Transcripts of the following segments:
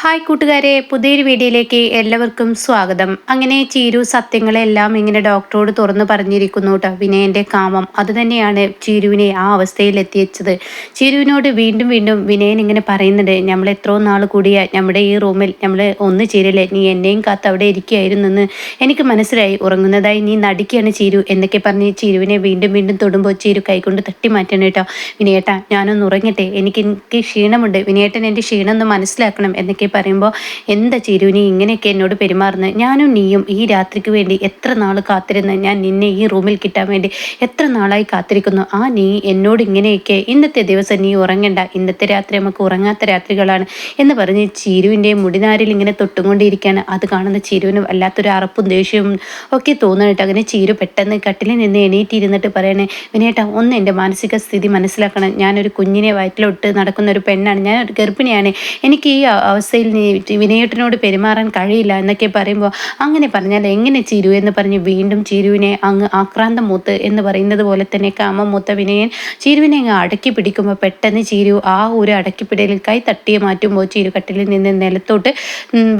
Hi കൂട്ടുകാരെ പുതിയൊരു വീഡിയോയിലേക്ക് എല്ലാവർക്കും സ്വാഗതം. അങ്ങനെ ചീരു സത്യങ്ങളെല്ലാം ഇങ്ങനെ ഡോക്ടറോട് തുറന്നു പറഞ്ഞിരിക്കുന്നു കേട്ടോ വിനയന്റെ കാമം അതുതന്നെയാണ് ചീരുവിനെ ആ അവസ്ഥയിൽ എത്തിച്ചത് ചീരുവിനോട് വീണ്ടും വീണ്ടും വിനയൻ ഇങ്ങനെ പറയുന്നുണ്ട് നമ്മൾ എത്രയോ നാൾ കൂടിയ നമ്മുടെ ഈ റൂമിൽ നമ്മൾ ഒന്ന് ചേരല്ലേ? നീ എന്നെയും കാത്ത് അവിടെ ഇരിക്കുകയായിരുന്നെന്ന് എനിക്ക് മനസ്സിലായി. ഉറങ്ങുന്നതായി നീ നടിക്കുകയാണ് ചീരു എന്നൊക്കെ പറഞ്ഞ് ചീരുവിനെ വീണ്ടും വീണ്ടും തൊടുമ്പോൾ ചീരു കൈകൊണ്ട് തട്ടി മാറ്റണം കേട്ടോ വിനയേട്ടാ ഞാനൊന്ന് ഉറങ്ങട്ടെ. എനിക്ക് എനിക്ക് ക്ഷീണമുണ്ട്. വിനയേട്ടൻ എന്റെ ക്ഷീണം ഒന്ന് മനസ്സിലാക്കണം എന്നൊക്കെ പറയുമ്പോൾ എന്താ ചിരുവിനി ഇങ്ങനെയൊക്കെ എന്നോട് പെരുമാറുന്നത് ഞാനും നീയും ഈ രാത്രിക്ക് വേണ്ടി എത്ര നാൾ കാത്തിരുന്ന് ഞാൻ നിന്നെ ഈ റൂമിൽ കിട്ടാൻ വേണ്ടി എത്ര നാളായി കാത്തിരിക്കുന്നു? ആ നീ എന്നോട് ഇങ്ങനെയൊക്കെ ഇന്നത്തെ ദിവസം നീ ഉറങ്ങണ്ട ഇന്നത്തെ രാത്രി നമുക്ക് ഉറങ്ങാത്ത രാത്രികളാണ് എന്ന് പറഞ്ഞ് ചിരുവിന്റെ മുടിനാരിൽ ഇങ്ങനെ തൊട്ടുകൊണ്ടിരിക്കുകയാണ്. അത് കാണുന്ന ചിരുവിന് വല്ലാത്തൊരു അറപ്പും ദേഷ്യവും ഒക്കെ തോന്നുന്നുണ്ട്. അങ്ങനെ ചിരു പെട്ടെന്ന് കട്ടിലിൽ നിന്ന് എണീറ്റിരുന്നിട്ട് പറയണേ വിനേട്ടാ ഒന്ന് എന്റെ മാനസിക സ്ഥിതി മനസ്സിലാക്കണം. ഞാനൊരു കുഞ്ഞിനെ വയറ്റിലോട്ട് നടക്കുന്ന ഒരു പെണ്ണാണ്. ഞാൻ ഒരു ഗർഭിണിയാണ്. എനിക്ക് ഈ അവസ്ഥ അവസ്ഥയിൽ വിനയേട്ടനോട് പെരുമാറാൻ കഴിയില്ല എന്നൊക്കെ പറയുമ്പോൾ അങ്ങനെ പറഞ്ഞാൽ എങ്ങനെ ചിരു എന്ന് പറഞ്ഞ് വീണ്ടും ചിരുവിനെ അങ്ങ് ആക്രാന്തം മൂത്ത് എന്ന് പറയുന്നത് പോലെ തന്നെ കാമം മൂത്ത വിനയൻ ചിരുവിനെ അങ്ങ് അടക്കി പിടിക്കുമ്പോൾ പെട്ടെന്ന് ചിരു ആ ഒരു അടക്കിപ്പിടലിൽ കൈ തട്ടിയെ മാറ്റുമ്പോൾ ചിരുകട്ടിലിൽ നിന്ന് നിലത്തോട്ട്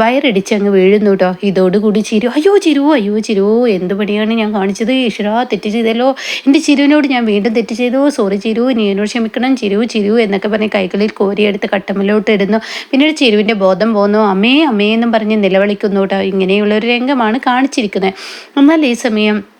വയറിടിച്ച് അങ്ങ് വീഴുന്നു കേട്ടോ ഇതോടുകൂടി ചിരു അയ്യോ ചിരു അയ്യോ ചിരു എന്ത് പണിയാണ് ഞാൻ കാണിച്ചത്? ഈശ്വരാ തെറ്റ് ചെയ്തല്ലോ. എന്റെ ചിരുവിനോട് ഞാൻ വീണ്ടും തെറ്റ് ചെയ്തു. സോറി ചിരു നീ എന്നോട് ക്ഷമിക്കണം. ചിരു ചിരു എന്നൊക്കെ പറഞ്ഞ് കൈകളിൽ കോരിയെടുത്ത് കട്ടമ്മലോട്ട് ഇടുന്നു. പിന്നീട് ചിരുവിന്റെ പോന്നു. അമ്മേ അമ്മേ എന്നും പറഞ്ഞ് നിലവിളിക്കുന്നു കേട്ടോ ഇങ്ങനെയുള്ളൊരു രംഗമാണ് കാണിച്ചിരിക്കുന്നത്. എന്നാൽ ഈ സമയം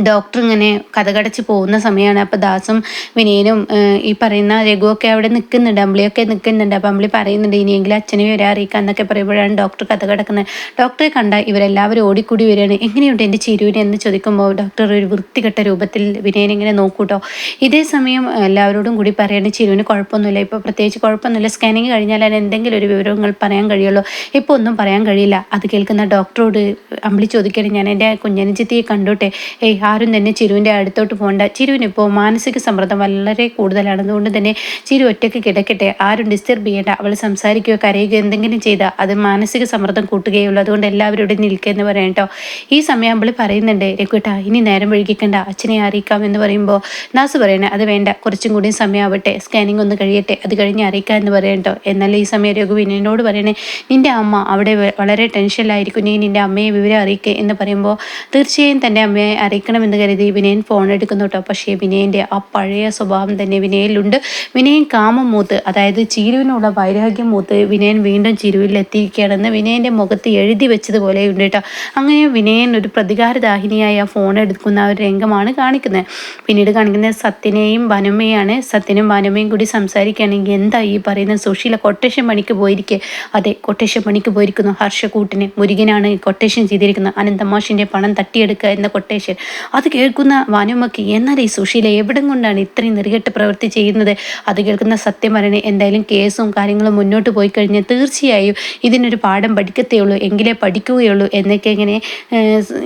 ഡോക്ടർ ഇങ്ങനെ കഥകടച്ച് പോകുന്ന സമയമാണ് അപ്പോൾ ദാസും വിനയനും ഈ പറയുന്ന രഘുവൊക്കെ അവിടെ നിൽക്കുന്നുണ്ട് അമ്പിളിയൊക്കെ നിൽക്കുന്നുണ്ട് അപ്പോൾ അമ്പിളി പറയുന്നുണ്ട് ഇനിയെങ്കിലും അച്ഛനെ വരെ അറിയിക്കുക എന്നൊക്കെ പറയുമ്പോഴാണ് ഡോക്ടർ കഥ കിടക്കുന്നത്. ഡോക്ടറെ കണ്ട ഇവരെല്ലാവരും ഓടിക്കൂടി വരികയാണ്. എങ്ങനെയുണ്ട് എന്റെ ചിരുവിനെ? എന്ന് ചോദിക്കുമ്പോൾ ഡോക്ടർ ഒരു വൃത്തികെട്ട രൂപത്തിൽ വിനയനിങ്ങനെ നോക്കൂട്ടോ. ഇതേ സമയം എല്ലാവരോടും കൂടി പറയാണ് ചിരുവിന് കുഴപ്പമൊന്നുമില്ല. ഇപ്പോൾ പ്രത്യേകിച്ച് കുഴപ്പമൊന്നുമില്ല. സ്കാനിങ് കഴിഞ്ഞാൽ അതിന് എന്തെങ്കിലും ഒരു വിവരങ്ങൾ പറയാൻ കഴിയുള്ളൂ. ഇപ്പോൾ ഒന്നും പറയാൻ കഴിയില്ല. അത് കേൾക്കുന്ന ഡോക്ടറോട് അമ്പിളി ചോദിക്കുകയാണ് ഞാൻ എന്റെ കുഞ്ഞനുജത്തിയെ കണ്ടോട്ടെ? ഏയ് ആരും തന്നെ ചിരുവിന്റെ അടുത്തോട്ട് പോകണ്ട. ചിരുവിനിപ്പോൾ മാനസിക സമ്മർദ്ദം വളരെ കൂടുതലാണ്. അതുകൊണ്ട് തന്നെ ചിരു ഒറ്റയ്ക്ക് കിടക്കട്ടെ. ആരും ഡിസ്റ്റർബ് ചെയ്യേണ്ട. അവൾ സംസാരിക്കുകയോ കരയുകയോ എന്തെങ്കിലും ചെയ്താൽ അത് മാനസിക സമ്മർദ്ദം കൂട്ടുകയുള്ളൂ. അതുകൊണ്ട് എല്ലാവരും ഇവിടെ നിൽക്കുക പറയാം കേട്ടോ. ഈ സമയം അവൾ പറയുന്നുണ്ട് രഘുട്ട ഇനി നേരം വഴുകിക്കണ്ട അച്ഛനെ അറിയിക്കാം എന്ന് പറയുമ്പോൾ നാസ് പറയണേ അത് വേണ്ട. കുറച്ചും കൂടി സമയമാവട്ടെ. സ്കാനിങ് ഒന്ന് കഴിയട്ടെ. അത് കഴിഞ്ഞ് അറിയിക്കാം എന്ന് പറയാം കേട്ടോ. എന്നാൽ ഈ സമയം രഘു വിനോട് പറയണേ നിന്റെ അമ്മ അവിടെ വളരെ ടെൻഷനിലായിരിക്കും നീ നിന്റെ അമ്മയെ വിവരം അറിയിക്കുക എന്ന് പറയുമ്പോൾ തീർച്ചയായും തന്റെ അമ്മയെ അറിയിക്കണം. എന്ന് കരുതി വിനയൻ ഫോൺ എടുക്കുന്നു കേട്ടോ പക്ഷേ വിനയന്റെ ആ പഴയ സ്വഭാവം തന്നെ വിനയനിലുണ്ട് വിനയൻ കാമം മൂത്ത് അതായത് ചീരുവിനുള്ള വൈരാഗ്യം മൂത്ത് വിനയൻ വീണ്ടും ചിരുവിൽ എത്തിയിരിക്കുകയാണെന്ന് വിനയന്റെ മുഖത്ത് എഴുതി വെച്ചതുപോലെ ഉണ്ട് കേട്ടോ അങ്ങനെ വിനയൻ ഒരു പ്രതികാരദാഹിനിയായ ഫോൺ എടുക്കുന്ന ഒരു രംഗമാണ് കാണിക്കുന്നത്. പിന്നീട് കാണിക്കുന്നത് സത്യനെയും വനമ്മയാണ് സത്യനും വനമ്മയും കൂടി സംസാരിക്കുകയാണെങ്കിൽ എന്താ ഈ പറയുന്ന സുശീല കൊട്ടേഷൻ പണിക്ക് പോയിരിക്കെ? അതെ കൊട്ടേഷൻ പണിക്ക് പോയിരിക്കുന്നു. ഹർഷക്കൂട്ടിന് മുരുകനാണ് കൊട്ടേഷൻ ചെയ്തിരിക്കുന്നത്. അനന്തമാഷിന്റെ പണം തട്ടിയെടുക്കുക എന്ന കൊട്ടേഷൻ. അത് കേൾക്കുന്ന വാനുമ്മക്ക് എന്നാൽ ഈ സുശീല എവിടം കൊണ്ടാണ് ഇത്രയും നെറുകെട്ട് പ്രവൃത്തി ചെയ്യുന്നത്? അത് കേൾക്കുന്ന സത്യമരണി എന്തായാലും കേസും കാര്യങ്ങളും മുന്നോട്ട് പോയി കഴിഞ്ഞാൽ തീർച്ചയായും ഇതിനൊരു പാഠം പഠിക്കത്തേ ഉള്ളൂ എങ്കിലേ പഠിക്കുകയുള്ളൂ എന്നൊക്കെ ഇങ്ങനെ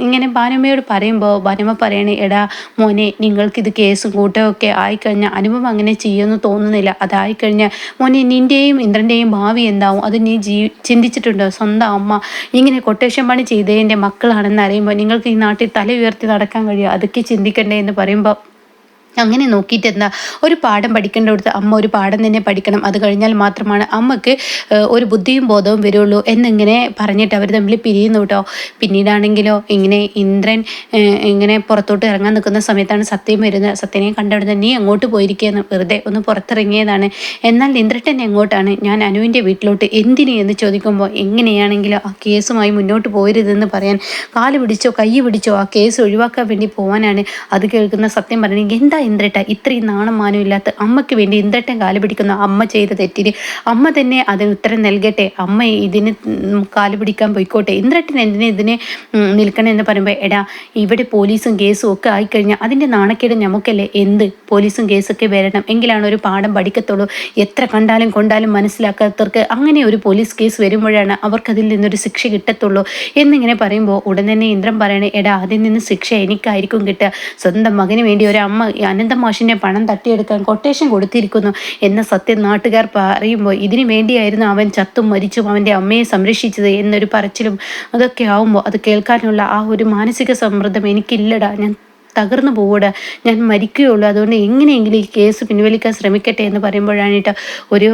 ഇങ്ങനെ ഭാനുമ്മയോട് പറയുമ്പോൾ ഭാനുമ്മ പറയണേ എടാ മോനെ നിങ്ങൾക്കിത് കേസും കൂട്ടമൊക്കെ ആയിക്കഴിഞ്ഞാൽ അനുഭവം അങ്ങനെ ചെയ്യുമെന്ന് തോന്നുന്നില്ല. അതായിക്കഴിഞ്ഞാൽ മോനെ നിന്റെയും ഇന്ദ്രന്റെയും ഭാവി എന്താവും? അത് നീ ജീ ചിന്തിച്ചിട്ടുണ്ടോ? സ്വന്തം അമ്മ ഇങ്ങനെ കൊട്ടേഷൻ പണി ചെയ്തതിന്റെ മക്കളാണെന്ന് അറിയുമ്പോൾ നിങ്ങൾക്ക് ഈ നാട്ടിൽ തല ഉയർത്തി നടക്കാൻ കഴിയുമോ അതൊക്കെ ചിന്തിക്കണ്ടേ എന്ന് പറയുമ്പോൾ അങ്ങനെ നോക്കിയിട്ട് എന്താ ഒരു പാഠം പഠിക്കേണ്ടടുത്ത് അമ്മ ഒരു പാഠം തന്നെ പഠിക്കണം. അത് കഴിഞ്ഞാൽ മാത്രമാണ് അമ്മയ്ക്ക് ഒരു ബുദ്ധിയും ബോധവും വരുള്ളൂ എന്നിങ്ങനെ പറഞ്ഞിട്ട് അവർ തമ്മിൽ പിരിയുന്നു കേട്ടോ പിന്നീടാണെങ്കിലോ ഇങ്ങനെ ഇന്ദ്രൻ ഇങ്ങനെ പുറത്തോട്ട് ഇറങ്ങാൻ നിൽക്കുന്ന സമയത്താണ് സത്യം വരുന്നത്. സത്യനെ കണ്ടവിടുന്ന് നീ അങ്ങോട്ട് പോയിരിക്കുകയെന്ന് വെറുതെ ഒന്ന് പുറത്തിറങ്ങിയതാണ്. എന്നാൽ ഇന്ദ്രട്ടൻ എങ്ങോട്ടാണ്? ഞാൻ അനുവിന്റെ വീട്ടിലോട്ട് എന്തിനു? എന്ന് ചോദിക്കുമ്പോൾ എങ്ങനെയാണെങ്കിലോ ആ കേസുമായി മുന്നോട്ട് പോരുതെന്ന് പറയാൻ. കാൽ പിടിച്ചോ കൈ പിടിച്ചോ ആ കേസ് ഒഴിവാക്കാൻ വേണ്ടി പോകാനാണ് അത് കേൾക്കുന്ന സത്യം പറഞ്ഞെങ്കിൽ എന്താ ഇന്ദ്രട്ട ഇത്രയും നാണം മാനം ഇല്ലാത്ത അമ്മയ്ക്ക് വേണ്ടി ഇന്ദ്രട്ടൻ കാൽ പിടിക്കുന്ന അമ്മ ചെയ്ത തെറ്റിന് അമ്മ തന്നെ അതിന് ഉത്തരം നൽകട്ടെ. അമ്മ ഇതിന് കാൽ പിടിക്കാൻ പോയിക്കോട്ടെ. ഇന്ദ്രട്ടൻ എന്തിനെ ഇതിനെ നിൽക്കണം എന്ന് പറയുമ്പോൾ എടാ ഇവിടെ പോലീസും കേസും ഒക്കെ ആയിക്കഴിഞ്ഞാൽ അതിന്റെ നാണക്കേട് നമുക്കല്ലേ എന്ത്? പോലീസും കേസൊക്കെ വരണം. എങ്കിലാണ് ഒരു പാഠം പഠിക്കത്തുള്ളൂ. എത്ര കണ്ടാലും കൊണ്ടാലും മനസ്സിലാക്കാത്തവർക്ക് അങ്ങനെ ഒരു പോലീസ് കേസ് വരുമ്പോഴാണ് അവർക്കതിൽ നിന്നൊരു ശിക്ഷ കിട്ടത്തുള്ളൂ. എന്നിങ്ങനെ പറയുമ്പോൾ ഉടൻ തന്നെ ഇന്ദ്രൻ പറയണേ എടാ അതിൽ നിന്ന് ശിക്ഷ എനിക്കായിരിക്കും കിട്ടുക. സ്വന്തം മകന് വേണ്ടി ഒരു അമ്മ അനന്തമാഷിന്റെ പണം തട്ടിയെടുക്കാൻ കൊട്ടേഷൻ കൊടുത്തിരിക്കുന്നു എന്ന സത്യം നാട്ടുകാർ പറയുമ്പോൾ ഇതിനു വേണ്ടിയായിരുന്നു അവൻ ചത്തും മരിച്ചും അവന്റെ അമ്മയെ സംരക്ഷിച്ചത് എന്നൊരു പറച്ചിലും അതൊക്കെ ആവുമ്പോൾ അത് കേൾക്കാനുള്ള ആ ഒരു മാനസിക സമ്മർദ്ദം എനിക്കില്ലടാ ഞാൻ തകർന്നു പോകൂടാ ഞാൻ മരിക്കുകയുള്ളൂ. അതുകൊണ്ട് എങ്ങനെയെങ്കിലും ഈ കേസ് പിൻവലിക്കാൻ ശ്രമിക്കട്ടെ എന്ന് പറയുമ്പോഴാണ് ഒരു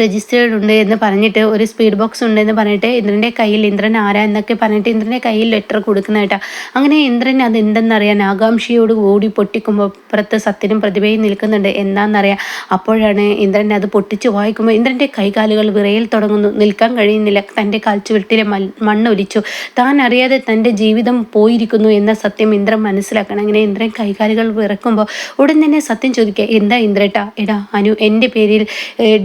രജിസ്റ്റേർഡ് ഉണ്ട് എന്ന് പറഞ്ഞിട്ട് ഒരു സ്പീഡ് ബോക്സ് ഉണ്ട് എന്ന് പറഞ്ഞിട്ട് ഇന്ദ്രന്റെ കയ്യിൽ ഇന്ദ്രൻ ആരാ എന്നൊക്കെ പറഞ്ഞിട്ട് ഇന്ദ്രന്റെ കയ്യിൽ ലെറ്റർ കൊടുക്കുന്നതായിട്ടാ അങ്ങനെ ഇന്ദ്രൻ അത് എന്തെന്നറിയാൻ ആകാംക്ഷയോട് ഓടി പൊട്ടിക്കുമ്പോൾ അപ്പുറത്ത് സത്യനും പ്രതിഭയും നിൽക്കുന്നുണ്ട്. എന്താണെന്നറിയാം അപ്പോഴാണ് ഇന്ദ്രൻ അത് പൊട്ടിച്ച് വായിക്കുമ്പോൾ ഇന്ദ്രന്റെ കൈകാലുകൾ വിറയിൽ തുടങ്ങുന്നു. നിൽക്കാൻ കഴിയുന്നില്ല. തന്റെ കാൽച്ചുവെട്ടിലെ മണ്ണൊലിച്ചു. താൻ അറിയാതെ തന്റെ ജീവിതം പോയിരിക്കുന്നു എന്ന സത്യം ഇന്ദ്രൻ മനസ്സിലാക്കണം. അങ്ങനെ ഇന്ദ്രൻ കൈകാലുകൾ വിറക്കുമ്പോൾ ഉടൻ തന്നെ സത്യം ചോദിക്കുക എന്താ ഇന്ദ്രേട്ടാ? എടാ അനു എന്റെ പേരിൽ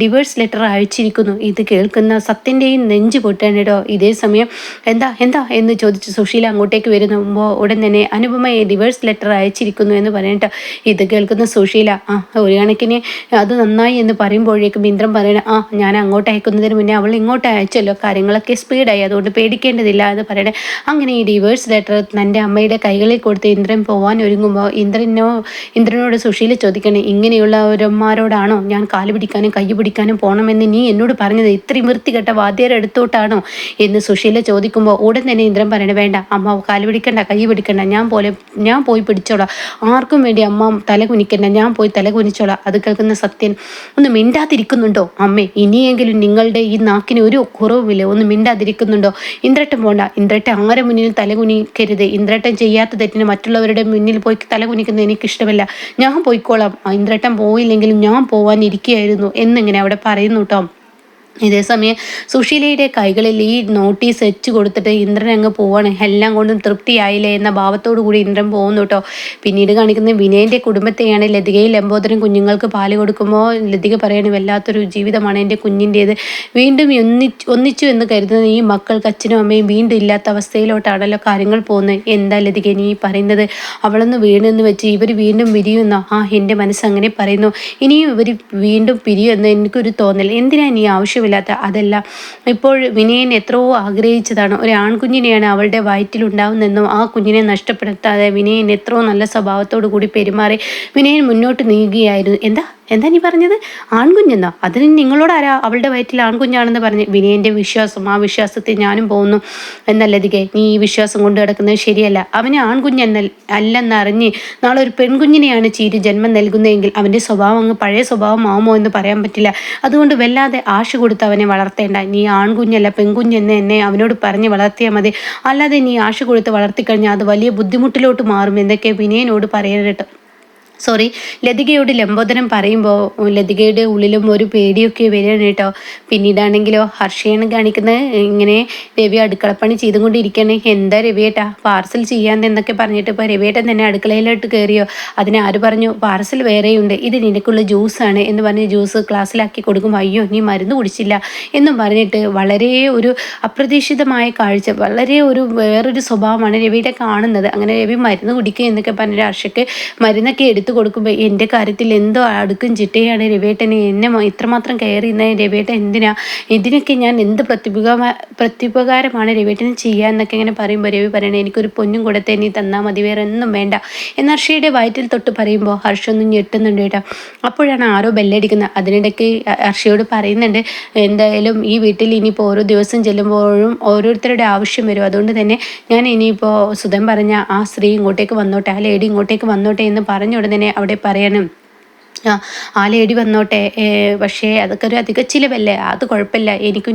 ഡിവേഴ്സ് ലെറ്റർ ലെറ്റർ അയച്ചിരിക്കുന്നു. ഇത് കേൾക്കുന്ന സത്യന്റെയും നെഞ്ച് പൊട്ടാനിടോ ഇതേ സമയം എന്താ എന്താ എന്ന് ചോദിച്ച് സുശീല അങ്ങോട്ടേക്ക് വരുമ്പോൾ ഉടൻ തന്നെ അനുപമയെ ഡിവേഴ്സ് ലെറ്റർ അയച്ചിരിക്കുന്നു എന്ന് പറഞ്ഞിട്ട് ഇത് കേൾക്കുന്ന സുശീല ആ ഒരു കണക്കിന് അത് നന്നായി എന്ന് പറയുമ്പോഴേക്കും ഇന്ദ്രൻ പറയണ ആ ഞാൻ അങ്ങോട്ട് അയക്കുന്നതിന് മുന്നേ അവൾ ഇങ്ങോട്ട് അയച്ചല്ലോ. കാര്യങ്ങളൊക്കെ സ്പീഡായി അതുകൊണ്ട് പേടിക്കേണ്ടതില്ല എന്ന് പറയണേ. അങ്ങനെ ഈ ഡിവേഴ്സ് ലെറ്റർ തന്റെ അമ്മയുടെ കൈകളിൽ കൊടുത്ത് ഇന്ദ്രൻ പോവാൻ ഒരുങ്ങുമ്പോൾ ഇന്ദ്രനോ ഇന്ദ്രനോട് സുശീല ചോദിക്കണേ ഇങ്ങനെയുള്ളവരന്മാരോടാണോ ഞാൻ കാൽ പിടിക്കാനും കൈ പിടിക്കാനും പോകണം പോകണമെന്ന് നീ എന്നോട് പറഞ്ഞത് ഇത്രയും വൃത്തികെട്ട വാദ്യർ എടുത്തോട്ടാണോ എന്ന് സുശീല ചോദിക്കുമ്പോൾ ഉടൻ തന്നെ ഇന്ദ്രൻ പറയണ വേണ്ട അമ്മ കാൽ പിടിക്കണ്ട കൈ പിടിക്കണ്ട ഞാൻ പോലെ ഞാൻ പോയി പിടിച്ചോളാം. ആർക്കും വേണ്ടി അമ്മ തല കുനിക്കണ്ട ഞാൻ പോയി തല കുനിച്ചോളാം. അത് കേൾക്കുന്ന സത്യൻ ഒന്ന് മിണ്ടാതിരിക്കുന്നുണ്ടോ അമ്മേ? ഇനിയെങ്കിലും നിങ്ങളുടെ ഈ നാക്കിന് ഒരു കുറവുമില്ല. ഒന്ന് മിണ്ടാതിരിക്കുന്നുണ്ടോ? ഇന്ദ്രട്ടൻ പോണ്ട. ഇന്ദ്രട്ടൻ ആരെ മുന്നിൽ തല കുനിക്കരുത്. ഇന്ദ്രട്ടൻ ചെയ്യാത്ത തെറ്റിന് മറ്റുള്ളവരുടെ മുന്നിൽ പോയി തല കുനിക്കുന്നത് എനിക്കിഷ്ടമല്ല. ഞാൻ പോയിക്കോളാം. ഇന്ദ്രട്ടൻ പോയില്ലെങ്കിലും ഞാൻ പോവാൻ ഇരിക്കുകയായിരുന്നു എന്നിങ്ങനെ അവിടെ പറയുന്നു? കേട്ടോ ഇതേസമയം സുശീലയുടെ കൈകളിൽ ഈ നോട്ടീസ് വെച്ച് കൊടുത്തിട്ട് ഇന്ദ്രൻ അങ്ങ് പോവാണ്. എല്ലാം കൊണ്ടും തൃപ്തിയായില്ലേ എന്ന ഭാവത്തോടു കൂടി ഇന്ദ്രൻ പോകുന്നു കേട്ടോ. പിന്നീട് കാണിക്കുന്ന വിനയന്റെ കുടുംബത്തെയാണ് ലതികയിൽ ലംബോദരൻ കുഞ്ഞുങ്ങൾക്ക് പാൽ കൊടുക്കുമ്പോൾ ലതിക പറയണ വല്ലാത്തൊരു ജീവിതമാണ് എന്റെ കുഞ്ഞിന്റേത് വീണ്ടും ഒന്നിച്ചു ഒന്നിച്ചു എന്ന് കരുതുന്ന ഈ മക്കൾക്ക് അച്ഛനും അമ്മയും വീണ്ടും ഇല്ലാത്ത അവസ്ഥയിലോട്ടാണല്ലോ കാര്യങ്ങൾ പോകുന്നത്. എന്താ ലതിക നീ പറയുന്നത്? അവളൊന്ന് വീണെന്ന് വെച്ച് ഇവർ വീണ്ടും പിരിയുന്നോ ആ എന്റെ മനസ്സങ്ങനെ പറയുന്നു. ഇനിയും ഇവർ വീണ്ടും പിരിയുമെന്ന് എനിക്കൊരു തോന്നൽ. എന്തിനാ നീ ആവശ്യം ആവശ്യമില്ലാത്ത അതെല്ലാം ഇപ്പോൾ വിനയൻ എത്രയോ ആഗ്രഹിച്ചതാണ്. ഒരു ആൺകുഞ്ഞിനെയാണ് അവളുടെ വയറ്റിലുണ്ടാവുന്നതെന്നും ആ കുഞ്ഞിനെ നഷ്ടപ്പെടുത്താതെ വിനയൻ എത്രയോ നല്ല സ്വഭാവത്തോടു കൂടി പെരുമാറി വിനയൻ മുന്നോട്ട് നീങ്ങുകയായിരുന്നു. എന്താ? എന്താ നീ പറഞ്ഞത്? ആൺകുഞ്ഞെന്നോ? അതിന് നിങ്ങളോട് ആരാ അവളുടെ വയറ്റിൽ ആൺകുഞ്ഞാണെന്ന് പറഞ്ഞ് വിനയന്റെ വിശ്വാസം ആ വിശ്വാസത്തിൽ ഞാനും പോകുന്നു എന്നല്ലതികെ നീ ഈ വിശ്വാസം കൊണ്ട് കിടക്കുന്നത് ശരിയല്ല. അവന് ആൺകുഞ്ഞെന്ന അല്ലെന്നറിഞ്ഞ് നാളെ ഒരു പെൺകുഞ്ഞിനെയാണ് ചീരി ജന്മം നൽകുന്നതെങ്കിൽ അവന്റെ സ്വഭാവം അങ്ങ് പഴയ സ്വഭാവം ആവുമോ എന്ന് പറയാൻ പറ്റില്ല. അതുകൊണ്ട് വല്ലാതെ ആശ കൊടുത്ത് അവനെ വളർത്തേണ്ട. നീ ആൺകുഞ്ഞല്ല പെൺകുഞ്ഞെന്ന് എന്നെ അവനോട് പറഞ്ഞ് വളർത്തിയാൽ മതി. അല്ലാതെ നീ ആശ കൊടുത്ത് വളർത്തിക്കഴിഞ്ഞാൽ അത് വലിയ ബുദ്ധിമുട്ടിലോട്ട് മാറും. എന്നൊക്കെ വിനയനോട് പറയാനായിട്ട് സോറി ലതികയോട് ലംബോദരം പറയുമ്പോൾ ലതികയുടെ ഉള്ളിലും ഒരു പേടിയൊക്കെ വരികയാണ് കേട്ടോ. പിന്നീടാണെങ്കിലോ ഹർഷയാണ് കാണിക്കുന്നത് ഇങ്ങനെ രവി അടുക്കളപ്പണി ചെയ്തുകൊണ്ടിരിക്കുകയാണ്. എന്താ രവിയേട്ടാ പാർസൽ ചെയ്യാൻ എന്നൊക്കെ പറഞ്ഞിട്ട് ഇപ്പോൾ രവിയേട്ടൻ തന്നെ അടുക്കളയിലോട്ട് കയറിയോ? അതിനെ ആര് പറഞ്ഞു പാർസൽ വേറെയുണ്ട് ഇത് നിനക്കുള്ള ജ്യൂസാണ് എന്ന് പറഞ്ഞ് ജ്യൂസ് ക്ലാസ്സിലാക്കി കൊടുക്കും. അയ്യോ നീ മരുന്ന് കുടിച്ചില്ല എന്നും പറഞ്ഞിട്ട് വളരെ ഒരു അപ്രതീക്ഷിതമായ കാഴ്ച വളരെ ഒരു വേറൊരു സ്വഭാവമാണ് രവിയുടെ കാണുന്നത്. അങ്ങനെ രവി മരുന്ന് കുടിക്കുക എന്നൊക്കെ പറഞ്ഞിട്ട് ഹർഷയ്ക്ക് മരുന്നൊക്കെ എടുത്ത് എടുത്തു കൊടുക്കുമ്പോൾ എന്റെ കാര്യത്തിൽ എന്തോ അടുക്കും ചിട്ടയാണ് രവേട്ടന് എന്നെ ഇത്രമാത്രം കെയർ ചെയ്യുന്ന രവേട്ടൻ എന്തിനാ? ഇതിനൊക്കെ ഞാൻ എന്ത് പ്രത്യുപക പ്രത്യുപകാരമാണ് രവേട്ടന് ചെയ്യുക എന്നൊക്കെ ഇങ്ങനെ പറയുമ്പോൾ രവി പറയണേ എനിക്കൊരു പൊന്നും കൊടുത്തേ നീ തന്നാൽ മതി വേറെ ഒന്നും വേണ്ട. എന്ന് ഹർഷയുടെ വയറ്റിൽ തൊട്ട് പറയുമ്പോൾ ഹർഷൊന്നും ഞെട്ടുന്നുണ്ട് കേട്ടോ. അപ്പോഴാണ് ആരോ ബെല്ലടിക്കുന്നത്. അതിനിടയ്ക്ക് ഹർഷിയോട് പറയുന്നുണ്ട് എന്തായാലും ഈ വീട്ടിൽ ഇനിയിപ്പോൾ ഓരോ ദിവസം ചെല്ലുമ്പോഴും ഓരോരുത്തരുടെ ആവശ്യം വരും. അതുകൊണ്ട് തന്നെ ഞാൻ ഇനിയിപ്പോൾ സുധൻ പറഞ്ഞ ആ സ്ത്രീ ഇങ്ങോട്ടേക്ക് വന്നോട്ടെ ആ ലേഡി ഇങ്ങോട്ടേക്ക് വന്നോട്ടെ എന്ന് പറഞ്ഞ ഉടനെ തന്നെ അവിടെ പറയണം ആ ലേഡി വന്നോട്ടെ പക്ഷേ അതൊക്കെ ഒരു അധിക ചിലവല്ലേ അത് കുഴപ്പമില്ല. എനിക്ക്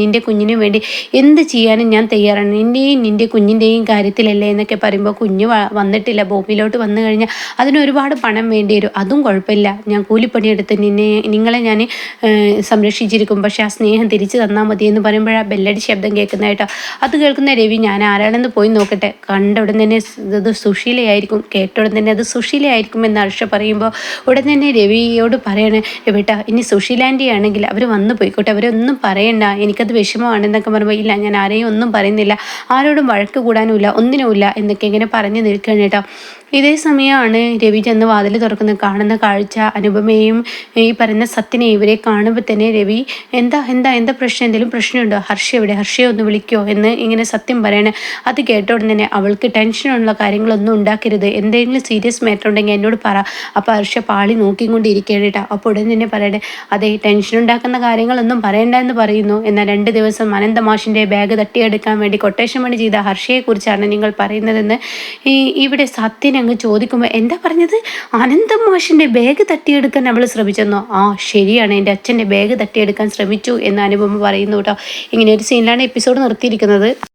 നിന്റെ കുഞ്ഞിന് വേണ്ടി എന്ത് ചെയ്യാനും ഞാൻ തയ്യാറാണ്. നിന്റെയും നിന്റെ കുഞ്ഞിന്റെയും കാര്യത്തിലല്ലേ എന്നൊക്കെ പറയുമ്പോൾ കുഞ്ഞ് വന്നിട്ടില്ല. ഭൂമിയിലോട്ട് വന്നു കഴിഞ്ഞാൽ അതിന് ഒരുപാട് പണം വേണ്ടി വരും. അതും കുഴപ്പമില്ല. ഞാൻ കൂലിപ്പണിയെടുത്ത് നിന്നെ നിങ്ങളെ ഞാൻ സംരക്ഷിച്ചിരിക്കും. പക്ഷെ ആ സ്നേഹം തിരിച്ചു തന്നാൽ മതി എന്ന് പറയുമ്പോഴാണ് ബെല്ലടി ശബ്ദം കേൾക്കുന്നതായിട്ടോ അത് കേൾക്കുന്ന രവി ഞാൻ ആരാണെന്ന് പോയി നോക്കട്ടെ. കണ്ട ഉടൻ തന്നെ ഇത് സുശീലയായിരിക്കും. കേട്ട ഉടൻ തന്നെ അത് സുശീലയായിരിക്കും എന്ന് ഹർഷ പറയുമ്പോൾ ഉടൻ തന്നെ രവിയോട് പറയണേ രവിട്ടാ ഇനി സുശീലാന്റി ആണെങ്കിൽ അവർ വന്നു പോയിക്കോട്ടെ അവരൊന്നും പറയണ്ട എനിക്കത് വിഷമമാണെന്നൊക്കെ പറയുമ്പോൾ ഇല്ല ഞാൻ ആരെയും ഒന്നും പറയുന്നില്ല ആരോടും വഴക്ക് കൂടാനുമില്ല ഒന്നിനുമില്ല എന്നൊക്കെ ഇങ്ങനെ പറഞ്ഞു നിൽക്കുകയാണ് കേട്ടോ. ഇതേ സമയമാണ് രവി ചെന്ന് വാതിൽ തുറക്കുന്നത് കാണുന്ന കാഴ്ച അനുപമയും ഈ പറയുന്ന സത്യനെ ഇവരെ കാണുമ്പോൾ തന്നെ രവി എന്താ എന്താ എന്താ പ്രശ്നം? എന്തെങ്കിലും പ്രശ്നമുണ്ടോ? ഹർഷ എവിടെ? ഹർഷയെ ഒന്ന് വിളിക്കോ? എന്ന് ഇങ്ങനെ സത്യം പറയണേ. അത് കേട്ടോടെ തന്നെ അവൾക്ക് ടെൻഷനുള്ള കാര്യങ്ങളൊന്നും ഉണ്ടാക്കരുത്. എന്തെങ്കിലും സീരിയസ് മാറ്റർ ഉണ്ടെങ്കിൽ എന്നോട് പറ. അപ്പോൾ ഹർഷ പാളി നോക്കിക്കൊണ്ടിരിക്കുകയാണ് കേട്ടോ. അപ്പോൾ ഉടൻ തന്നെ പറയട്ടെ അതെ ടെൻഷൻ ഉണ്ടാക്കുന്ന കാര്യങ്ങളൊന്നും പറയണ്ട എന്ന് പറയുന്നു. എന്നാൽ രണ്ട് ദിവസം അനന്തമാഷിന്റെ ബാഗ് തട്ടിയെടുക്കാൻ വേണ്ടി കൊട്ടേഷൻ പണി ചെയ്ത ഹർഷയെക്കുറിച്ചാണ് നിങ്ങൾ പറയുന്നതെന്ന് ഈ ഇവിടെ സത്യൻ അങ്ങ് ചോദിക്കുമ്പോൾ എന്താ പറഞ്ഞത്? അനന്ത മാഷിന്റെ ബാഗ് തട്ടിയെടുക്കാൻ നമ്മൾ ശ്രമിച്ചെന്നോ? ആ ശരിയാണ്. എന്റെ അച്ഛന്റെ ബാഗ് തട്ടിയെടുക്കാൻ ശ്രമിച്ചു എന്ന് അനുപമ പറയുന്നു കേട്ടോ. ഇങ്ങനെ ഒരു സീനിലാണ് എപ്പിസോഡ് നിർത്തിയിരിക്കുന്നത്.